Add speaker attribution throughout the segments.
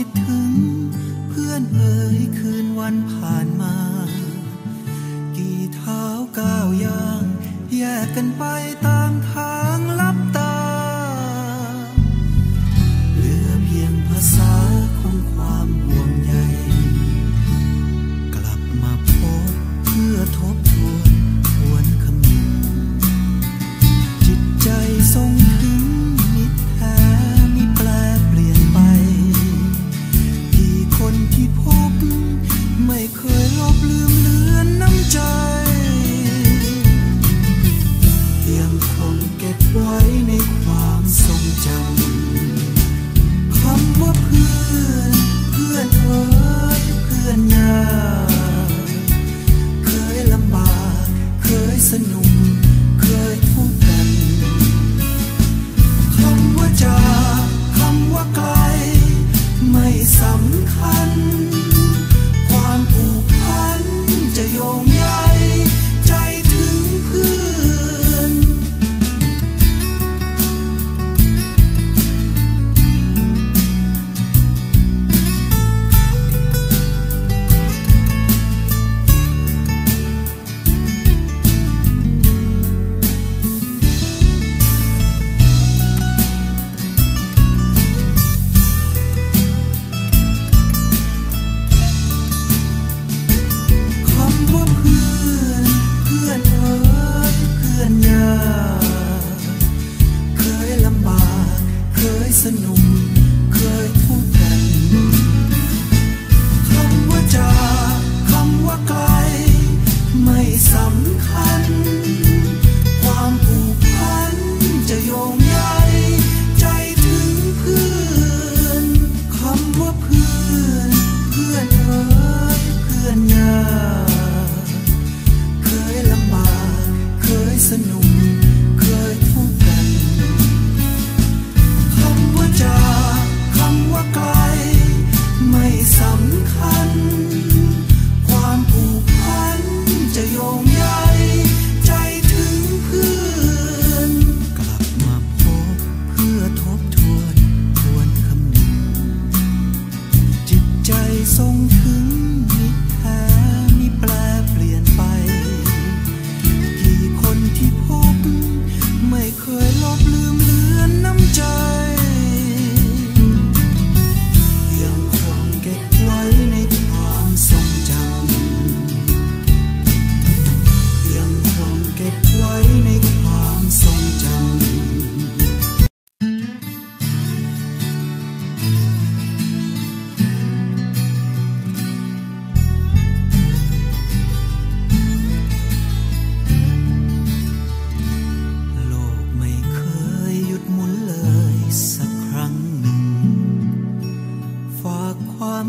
Speaker 1: คิดถึง เพื่อนเอ่ยคืนวันผ่านมา กี่เท้าก้าวย่าง แยกกันไปตา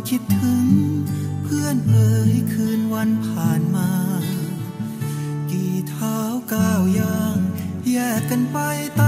Speaker 1: คิดถึงเพื่อนเอ่ยคืนวันผ่านมา กี่เท้าก้าวย่าง แยกกันไปต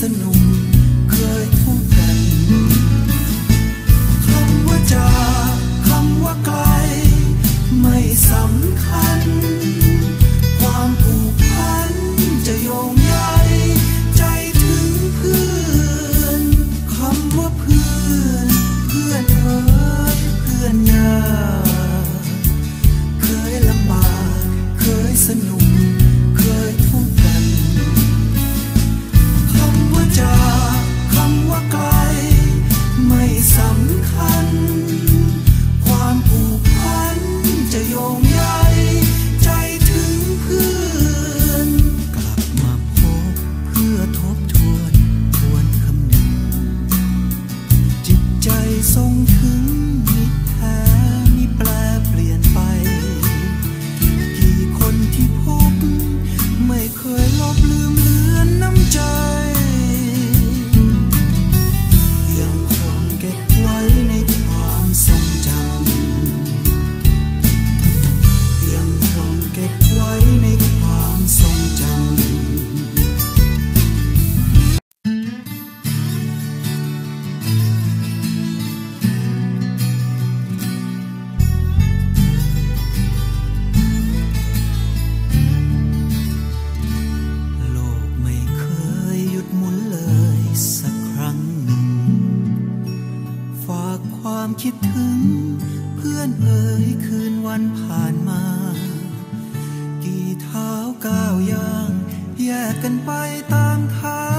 Speaker 1: essa noite. ความคิดถึง เพื่อนเอ่ยคืนวันผ่านมา กี่เท้าก้าวย่าง แยกกันไปตามทาง